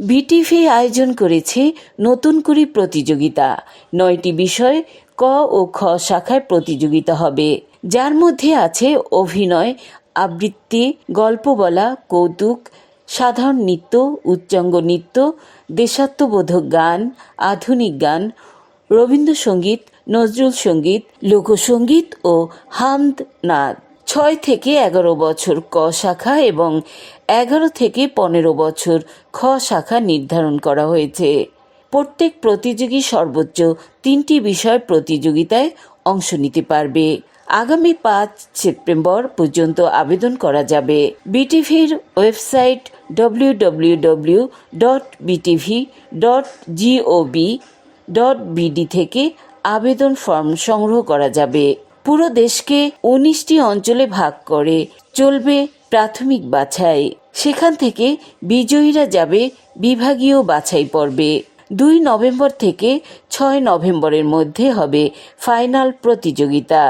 BTV আয়োজন করেছে নতুন করে প্রতিযোগিতা। নয়টি বিষয় ক ও খ শাখায় প্রতিযোগিতা হবে। যার মধ্যে আছে অভিনয়, আবৃত্তি, গল্প বলা, কৌতুক, সাধারণ নৃত্য, উচ্চাঙ্গ নৃত্য, দেশাত্মবোধক গান, আধুনিক গান, রবীন্দ্রসঙ্গীত, নজরুল সংগীত, লোকসঙ্গীত ও হামদ নাদ ছয় থেকে এগারো বছর ক শাখা এবং এগারো থেকে পনেরো বছর খ শাখা নির্ধারণ করা হয়েছে। প্রত্যেক প্রতিযোগী সর্বোচ্চ তিনটি বিষয় প্রতিযোগিতায় অংশ নিতে পারবে। আগামী পাঁচ সেপ্টেম্বর পর্যন্ত আবেদন করা যাবে। বিটিভির website W W W dot BTV dot GOB dot BD থেকে আবেদন ফর্ম সংগ্রহ করা যাবে পুরো দেশকে উনিশটি অঞ্চলে ভাগ করে। চলবে প্রাথমিক বাছাই। সেখান থেকে বিজয়ীরা যাবে বিভাগীয় বাছাই পর্বে। দুই নভেম্বর থেকে ছয় নভেম্বরের মধ্যে হবে ফাইনাল প্রতিযোগিতা।